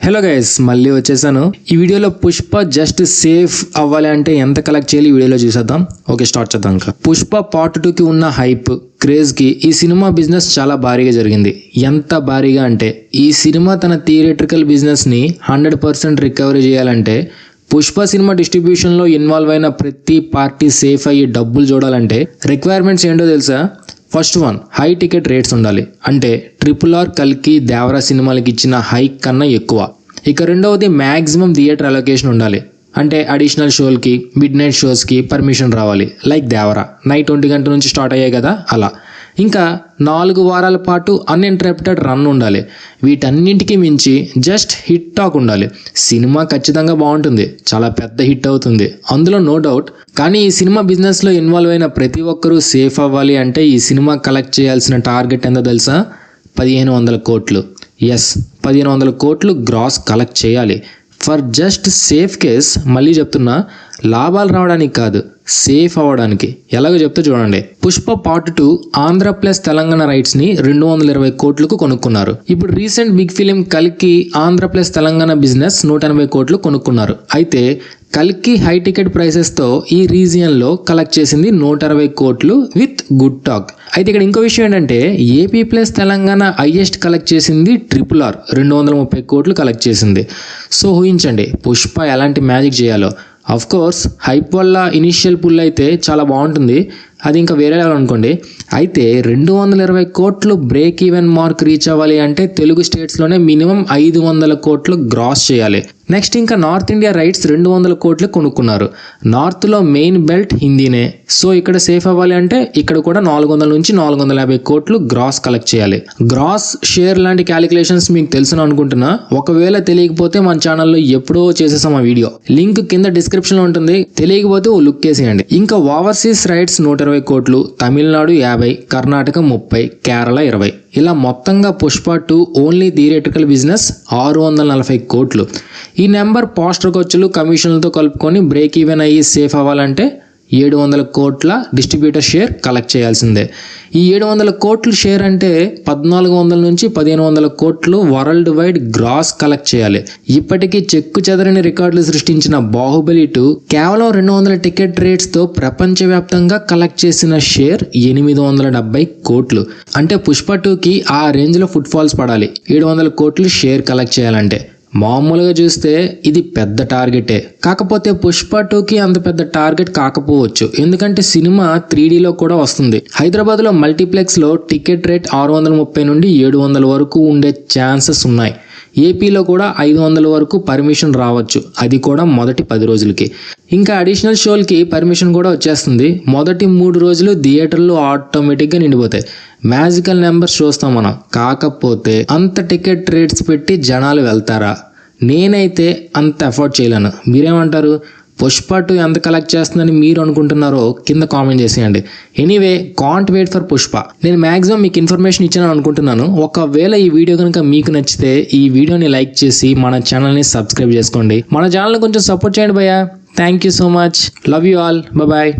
Hello guys మళ్ళీ వచ్చేసాను. ఈ వీడియోలో పుష్ప జస్ట్ సేఫ్ అవ్వాలి అంటే ఎంత కలెక్ట్ చేయాలి వీడియోలో చూసేద్దాం. ఓకే స్టార్ట్ చేద్దాం ఇంకా. పుష్ప పార్ట్ టూకి ఉన్న హైప్ క్రేజ్కి ఈ సినిమా బిజినెస్ చాలా భారీగా జరిగింది. ఎంత భారీగా అంటే ఈ సినిమా తన థియేట్రికల్ బిజినెస్ని హండ్రెడ్ పర్సెంట్ రికవరీ చేయాలంటే పుష్ప సినిమా డిస్ట్రిబ్యూషన్లో ఇన్వాల్వ్ అయిన ప్రతి పార్టీ సేఫ్ అయ్యి డబ్బులు చూడాలంటే రిక్వైర్మెంట్స్ ఏంటో తెలుసా? First one high ticket rates ఉండాలి. అంటే ట్రిపుల్ ఆర్ కల్కి దేవరా సినిమాలకి ఇచ్చిన హైక్ కన్నా ఎక్కువ. ఇక రెండవది మ్యాక్సిమం థియేటర్ అలొకేషన్ ఉండాలి. అంటే అడిషనల్ షోలకి మిడ్ నైట్ షోస్కి పర్మిషన్ రావాలి. లైక్ దేవరా. నైట్ ఒంటి గంట నుంచి స్టార్ట్ అయ్యాయి కదా అలా. ఇంకా నాలుగు వారాల పాటు అన్ఇంటరప్టెడ్ రన్ ఉండాలి. వీటన్నింటికి మించి జస్ట్ హిట్ టాక్ ఉండాలి. సినిమా ఖచ్చితంగా బాగుంటుంది. చాలా పెద్ద హిట్ అవుతుంది. అందులో నో డౌట్ కానీ ఈ సినిమా బిజినెస్లో ఇన్వాల్వ్ అయిన ప్రతి ఒక్కరూ సేఫ్ అవ్వాలి అంటే ఈ సినిమా కలెక్ట్ చేయాల్సిన టార్గెట్ ఎంతో తెలుసా? పదిహేను వందల కోట్లు. ఎస్ పదిహేను వందల కోట్లు గ్రాస్ కలెక్ట్ చేయాలి. ఫర్ జస్ట్ సేఫ్ కేస్ మళ్ళీ చెప్తున్నా లాభాలు రావడానికి కాదు. సేఫ్ అవ్వడానికి. ఎలాగో చెప్తే చూడండి. Pushpa part two Andhra plus Telangana రైట్స్ని రెండు వందల ఇరవై కోట్లకు కొనుక్కున్నారు. ఇప్పుడు రీసెంట్ బిగ్ ఫిలిం కలికి ఆంధ్ర ప్లస్ తెలంగాణ బిజినెస్ నూట ఎనభై కోట్లు కొనుక్కున్నారు. అయితే కల్కి హై టికెట్ ప్రైసెస్తో ఈ రీజియన్లో కలెక్ట్ చేసింది నూట అరవై కోట్లు విత్ గుడ్ టాక్ అయితే ఇక్కడ ఇంకో విషయం ఏంటంటే AP plus Telangana highest collect చేసింది ట్రిపుల్ ఆర్ రెండు వందల ముప్పై కోట్లు కలెక్ట్ చేసింది. సో ఊహించండి పుష్ప ఎలాంటి మ్యాజిక్ చేయాలో. అఫ్ కోర్స్ హైప్ వల్ల ఇనిషియల్ పుల్ అయితే చాలా బాగుంటుంది. అది ఇంకా వేరే లెవెల్ అనుకోండి. అయితే రెండు వందల ఇరవై కోట్లు బ్రేక్ ఈవెన్ మార్క్ రీచ్ అవ్వాలి అంటే తెలుగు స్టేట్స్లోనే మినిమం ఐదు వందల కోట్లు గ్రాస్ చేయాలి. నెక్స్ట్ ఇంకా నార్త్ ఇండియా రైట్స్ రెండు వందల కోట్లు కొనుక్కున్నారు. నార్త్లో మెయిన్ బెల్ట్ హిందీనే. సో ఇక్కడ సేఫ్ అవ్వాలి అంటే ఇక్కడ కూడా నాలుగు వందల నుంచి నాలుగు వందల యాభై కోట్లు గ్రాస్ కలెక్ట్ చేయాలి. గ్రాస్ షేర్ లాంటి క్యాలిక్యులేషన్స్ మీకు తెలుసును అనుకుంటున్నా. ఒకవేళ తెలియకపోతే మన ఛానల్లో ఎప్పుడో చేసేసాం ఆ వీడియో. లింక్ కింద డిస్క్రిప్షన్లో ఉంటుంది. తెలియకపోతే ఓ లుక్ వేసేయండి. ఇంకా ఓవర్సీస్ రైట్స్ నూట ఇరవై కోట్లు. తమిళనాడు యాభై కర్ణాటక ముప్పై కేరళ ఇరవై. ఇలా మొత్తంగా Pushpa two only theatrical business ఆరు వందల నలభై కోట్లు. ఈ నెంబర్ పోస్టర్ ఖర్చులు కమిషన్లతో కలుపుకొని బ్రేక్ ఈవెన్ అయ్యి సేఫ్ అవ్వాలంటే ఏడు వందల కోట్ల డిస్ట్రిబ్యూటర్ షేర్ కలెక్ట్ చేయాల్సిందే. ఈ ఏడు వందల కోట్ల షేర్ అంటే పద్నాలుగు వందల నుంచి పదిహేను వందల కోట్లు వరల్డ్ వైడ్ గ్రాస్ కలెక్ట్ చేయాలి. ఇప్పటికీ చెక్కు చెదరని రికార్డులు సృష్టించిన బాహుబలి టూ కేవలం రెండు వందల టికెట్ రేట్స్తో ప్రపంచవ్యాప్తంగా కలెక్ట్ చేసిన షేర్ ఎనిమిది వందల డెబ్బై కోట్లు. అంటే పుష్ప టూకి ఆ రేంజ్లో ఫుట్ఫాల్స్ పడాలి. ఏడు వందల కోట్లు షేర్ కలెక్ట్ చేయాలంటే. మామూలుగా చూస్తే ఇది పెద్ద టార్గెటే. కాకపోతే పుష్ప టూకి అంత పెద్ద టార్గెట్ కాకపోవచ్చు. ఎందుకంటే సినిమా త్రీడీలో కూడా వస్తుంది. హైదరాబాద్లో మల్టీప్లెక్స్లో టికెట్ రేట్ ఆరు వందల ముప్పై నుండి ఏడు వందల వరకు ఉండే ఛాన్సెస్ ఉన్నాయి. ఏపీలో కూడా ఐదు వందల వరకు పర్మిషన్ రావచ్చు. అది కూడా మొదటి పది రోజులకి. ఇంకా అడిషనల్ షోలకి పర్మిషన్ కూడా వచ్చేస్తుంది. మొదటి మూడు రోజులు థియేటర్లు ఆటోమేటిక్గా నిండిపోతాయి. మ్యాజికల్ నెంబర్స్ చూస్తాం మనం. కాకపోతే అంత టికెట్ రేట్స్ పెట్టి జనాలు వెళ్తారా? నేనైతే అంత ఎఫోర్డ్ చేయలేను. మీరేమంటారు? పుష్ప టూ ఎంత కలెక్ట్ చేస్తుందని మీరు అనుకుంటున్నారో కింద కామెంట్ చేసేయండి. Anyway can't wait for Pushpa. నేను మాక్సిమం మీకు ఇన్ఫర్మేషన్ ఇచ్చాను అనుకుంటున్నాను. ఒకవేళ ఈ వీడియో కనుక మీకు నచ్చితే ఈ వీడియోని లైక్ చేసి మన ఛానల్ని సబ్స్క్రైబ్ చేసుకోండి. మన ఛానల్ని కొంచెం సపోర్ట్ చేయండి భయ్యా. Thank you so much love you all bye